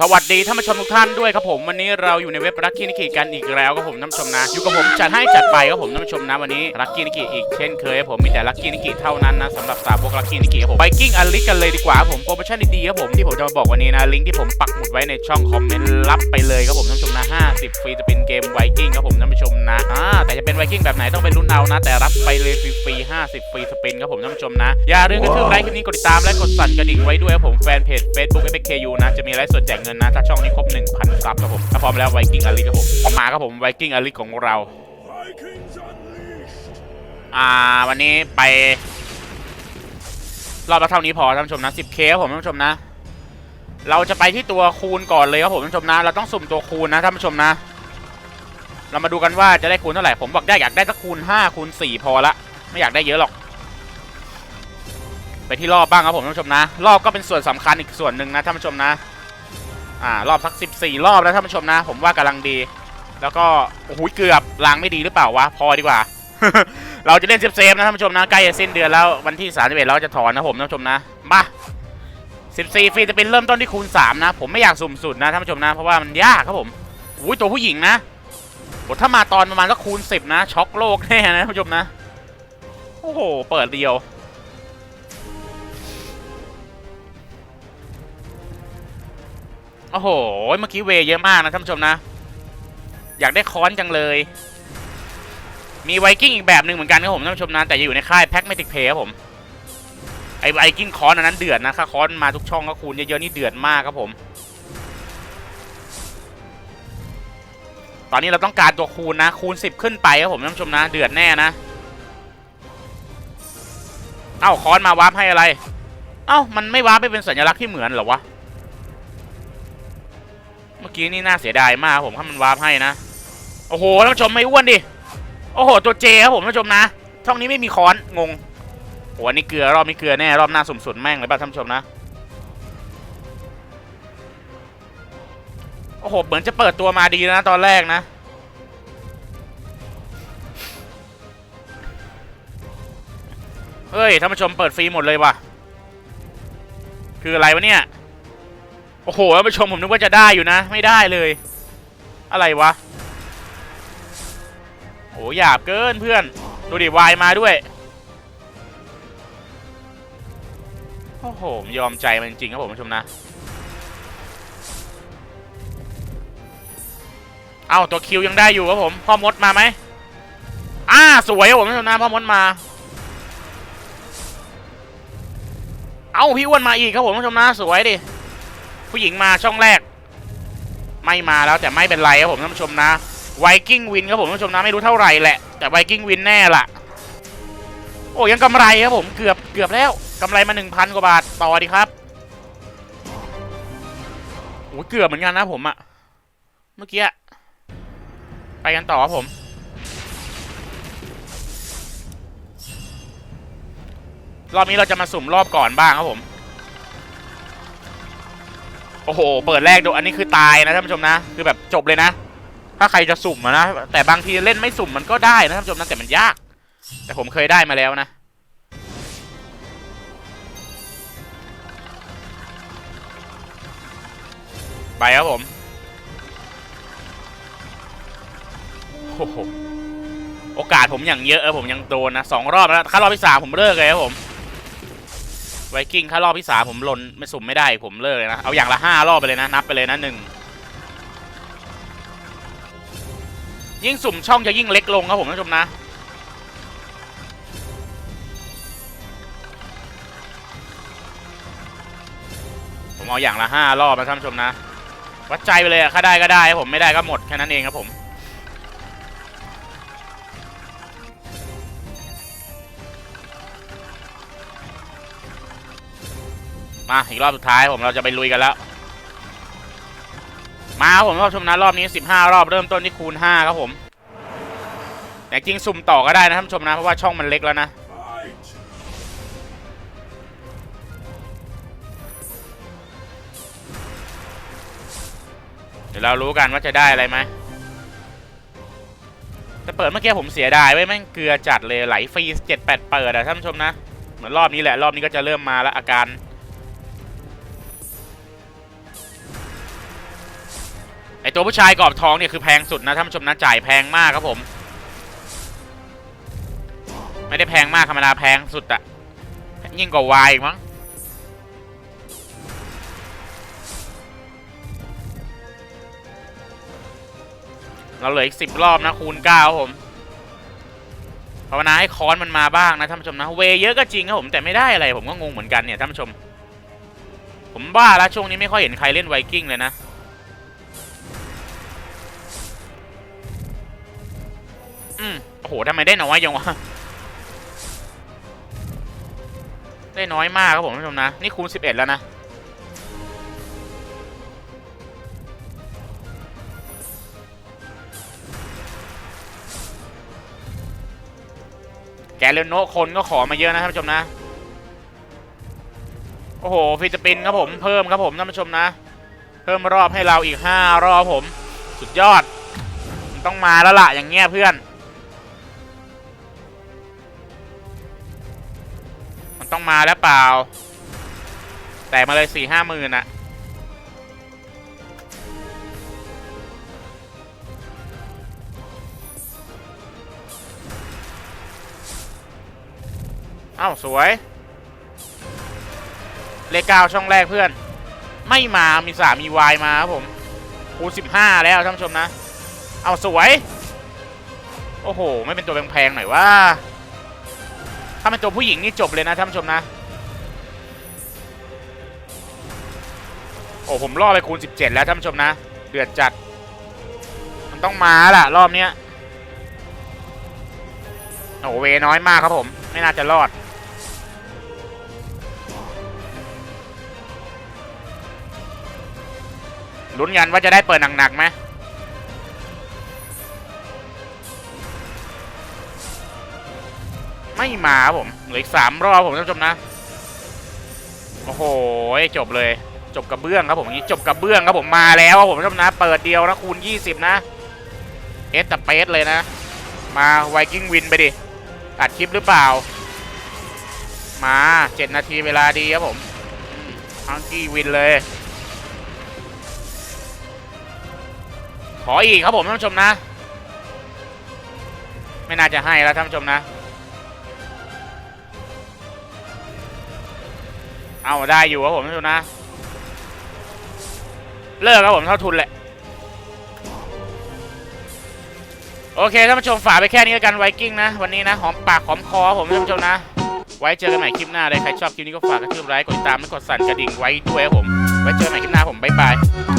สวัสดีท่านผู้ชมทุกท่านด้วยครับผมวันนี้เราอยู่ในเว็บรักกี้นิกิกันอีกแล้วครับผมท่านผู้ชมนะอยู่กับผมจัดให้จัดไปครับผมท่านผู้ชมนะวันนี้รักกี้นิกิอีกเช่นเคยครับผมมีแต่รักกี้นิกิเท่านั้นนะสำหรับสาวพวกรักกี้นิกิครับผมไปกิ้งอลิกกันเลยดีกว่าผมโปรโมชั่นดีๆครับผมที่ผมจะมาบอกวันนี้นะลิงก์ที่ผมปักหมุดไว้ในช่องคอมเมนต์รับไปเลยครับผมท่านผู้ชมนะ50ฟรีจะเป็นเกมไวกิ้งครับผมท่านผู้ชมนะอ่าแต่จะเป็นไวกิ้งแบบไหนต้องไปลุ้นเอานะ แต่รับไปเลยฟรีๆ50ฟรีสปินครับผมท่านผู้ชมนะอย่าลืมกระทืบไลค์คลิปนี้กดติดตามและกดสั่นกระดิ่งไว้ด้วยครับผมแฟนเพจ Facebook FKU นะจะมีไลฟ์สดแจกเงินนะ ถ้าช่องนี้ครบ 1,000ซับครับผมถ้าพร้อมแล้วไวกิ้งอลิครับผมมาครับผมไวกิ้งอลิของเรา อ่าวันนี้ไป รอบละเท่านี้พอท่านผู้ชมนะ 10k ครับผมท่านผู้ชมนะ เราจะไปที่ตัวคูณก่อนเลยครับผมท่านผู้ชมนะ เราต้องสุ่มตัวคูณนะท่านผู้ชมนะ เรามาดูกันว่าจะได้คูณเท่าไหร่ผมบอกได้อยากได้สักคูณ5คูณ4พอละไม่อยากได้เยอะหรอกไปที่รอบบ้างครับผมท่านผู้ชมนะ รอบก็เป็นส่วนสำคัญอีกส่วนหนึ่งนะท่านผู้ชมนะ อ่ารอบสัก 14 รอบแล้วท่านผู้ชมนะ ผมว่ากำลังดี แล้วก็โอ้โหเกือบล้างไม่ดีหรือเปล่าวะพอดีกว่า เราจะเล่นเซฟเซฟๆนะท่านผู้ชมนะใกล้จะสิ้นเดือนแล้ววันที่31เราจะถอนนะผมท่านผู้ชมนะมา14ฟรีจะเป็นเริ่มต้นที่คูณ 3 นะ ผมไม่อยากสุ่มสุดนะท่านผู้ชมนะ เพราะว่ามันยากครับผมอุ้ยตัวผู้หญิงนะโหถ้ามาตอนประมาณก็คูณ 10 นะ ช็อกโลกแน่นะท่านผู้ชมนะ โอ้โห เปิดเดียว โอ้โห เมื่อกี้เวเยอะมากนะท่านผู้ชมนะ อยากได้ค้อนจังเลย มีไวกิ้งอีกแบบหนึ่งเหมือนกันครับผมท่านผู้ชมนะ แต่จะอยู่ในค่ายแพ็กเมติกเพย์ครับผม ไอไวกิ้งคอนอันนั้นเดือดนะถ้าค้อนมาทุกช่องก็คูณเยอะๆนี่เดือดมากครับผม ตอนนี้เราต้องการตัวคูณนะ คูณ 10 ขึ้นไปครับผมท่านผู้ชมนะ เดือดแน่นะ เอ้าค้อนมาวาร์ปให้อะไร เอ้ามันไม่วาร์ปไปเป็นสัญลักษณ์ที่เหมือนเหรอวะ มื่อกี้นี่น่าเสียดายมากครับผมถ้ามันวาร์ปให้นะ โอ้โหท่านผู้ชมไม่อ้วนดิ โอ้โห ตัวเจครับผมท่านผู้ชมนะ ช่องนี้ไม่มีค้อนงงโหอันนี้เกลือรอบนี้เกลือแน่รอบหน้าสุ่มสุดแม่งเลยป่ะท่านผู้ชมนะ โอ้โห เหมือนจะเปิดตัวมาดีนะตอนแรกนะเฮ้ยท่านผู้ชมเปิดฟรีหมดเลยว่ะ คืออะไรวะเนี่ย โอ้โหท่านผู้ชมผมนึกว่าจะได้อยู่นะ ไม่ได้เลย อะไรวะโอ้หยาบเกินเพื่อน ดูดิวายมาด้วย โอ้โหยอมใจมันจริงครับผมผู้ชมนะ เอาตัวคิวยังได้อยู่ครับผม พ่อมดมาไหมอ่าสวยครับผมผู้ชมนะพ่อมดมา เอาพี่อ้วนมาอีกครับผมผู้ชมนะ สวยดิ ผู้หญิงมาช่องแรก ไม่มาแล้วแต่ไม่เป็นไรครับผมท่านผู้ชมนะไวกิ้งวินครับผมท่านผู้ชมนะไม่รู้เท่าไหร่แหละแต่ไวกิ้งวินแน่ละโอ้ยังกำไรครับผมเกือบเกือบแล้วกำไรมา1,000กว่าบาทต่อดีครับโอ้เกือบเหมือนกันนะผมอะเมื่อกี้ไปกันต่อครับผมรอบนี้เราจะมาสุ่มรอบก่อนบ้างครับผม โอ้โห เปิดแรกดูอันนี้คือตายนะท่านผู้ชมนะ คือแบบจบเลยนะ ถ้าใครจะสุ่มอะนะ แต่บางทีเล่นไม่สุ่มมันก็ได้นะท่านผู้ชมนะแต่มันยาก แต่ผมเคยได้มาแล้วนะ ไปครับผมโอ้โหโอกาสผมอย่างเยอะเออผมยังโดนนะสองรอบแล้วถ้ารอบที่สามผมเลิกเลยครับผม ไวกิ้งถ้ารอบที่สามผมหล่นไม่สุ่มไม่ได้ผมเลิกเลยนะ เอาอย่างละห้ารอบไปเลยนะ นับไปเลยนะหนึ่งยิ่งสุ่มช่องจะยิ่งเล็กลงครับผมท่านผู้ชมนะผมเอาอย่างละห้ารอบนะท่านผู้ชมนะ วัดใจไปเลยอะถ้าได้ก็ได้ผมไม่ได้ก็หมดแค่นั้นเองครับผม มาอีกรอบสุดท้ายผมเราจะไปลุยกันแล้ว มาครับผมท่านผู้ชมนะรอบนี้ 15 รอบเริ่มต้นที่คูณ 5 ครับผมแต่จริงสุ่มต่อก็ได้นะท่านผู้ชมนะ เพราะว่าช่องมันเล็กแล้วนะเดี๋ยวเรารู้กันว่าจะได้อะไรไหมแต่เปิดเมื่อกี้ผมเสียดายไว้ยแม่งเกลือจัดเลยไหลฟรีเจ็ดแปดเปิดอะท่านผู้ชมนะ เหมือนรอบนี้แหละรอบนี้ก็จะเริ่มมาแล้วอาการ ไอตัวผู้ชายกรอบทองเนี่ยคือแพงสุดนะท่านผู้ชมนะจ่ายแพงมากครับผม ไม่ได้แพงมากธรรมดาแพงสุดอะยิ่งกว่าวายมั้งเราเหลืออีกสิบรอบนะคูณเก้าผมภาวนาให้คอนมันมาบ้างนะท่านผู้ชมนะเวเยอะก็จริงครับผมแต่ไม่ได้อะไรผมก็งงเหมือนกันเนี่ยท่านผู้ชม ผมบ้าแล้วช่วงนี้ไม่ค่อยเห็นใครเล่นไวกิ้งเลยนะ ทำไมได้น้อยจังวะ ได้น้อยมากครับผมท่านผู้ชมนะ นี่คูณสิบเอ็ดแล้วนะ แกเรโนคนก็ขอมาเยอะนะท่านผู้ชมนะ โอ้โห ฟิลิปปินส์ครับผม เพิ่มครับผมท่านผู้ชมนะ เพิ่มรอบให้เราอีกห้ารอบผม สุดยอด มันต้องมาแล้วล่ะอย่างเงี้ยเพื่อน ต้องมาแล้วเปล่า แต่มาเลยสี่ห้าหมื่นอะเอ้า สวย เลขเก้าช่องแรกเพื่อน ไม่มามีสามีวายมาครับผมคูณสิบห้าแล้วท่านผู้ชมนะ เอาสวย โอ้โห ไม่เป็นตัวแพงๆหน่อยว่า ถ้าเป็นตัวผู้หญิงนี่จบเลยนะท่านผู้ชมนะ โอ้ผมล่อไปคูณ 17 แล้วท่านผู้ชมนะ เดือดจัด มันต้องมาล่ะ รอบเนี้ยโอ้เวน้อยมากครับผม ไม่น่าจะรอด ลุ้นกันว่าจะได้เปิดหนักๆไหม ไม่มาครับผมเหลืออีกสามรอบผมท่านผู้ชมนะโอ้โหจบเลย จบกระเบื้องครับผมอย่างนี้จบกระเบื้องครับผมมาแล้วครับผมท่านผู้ชมนะ เปิดเดียวนะคูณ 20 นะเอสแต่เปสเลยนะ มาไวกิ้งวินไปดิอัดคลิปหรือเปล่า มา7นาทีเวลาดีครับผมฮังกี้วินเลย ขออีกครับผมท่านผู้ชมนะ ไม่น่าจะให้แล้วท่านผู้ชมนะ เอาได้อยู่ครับผมทุนนะ เลิกครับผมเท่าทุนแหละ โอเคท่านผู้ชมฝากไปแค่นี้กันไวกิ้งนะ วันนี้นะ หอมปากหอมคอครับผมท่านผู้ชมนะ ไว้เจอกันใหม่คลิปหน้าเลย ใครชอบคลิปนี้ก็ฝากกระทืบไลค์กดติดตามและกดสั่นกระดิ่งไว้ด้วยครับผม ไว้เจอกันใหม่คลิปหน้าผมบ๊ายบาย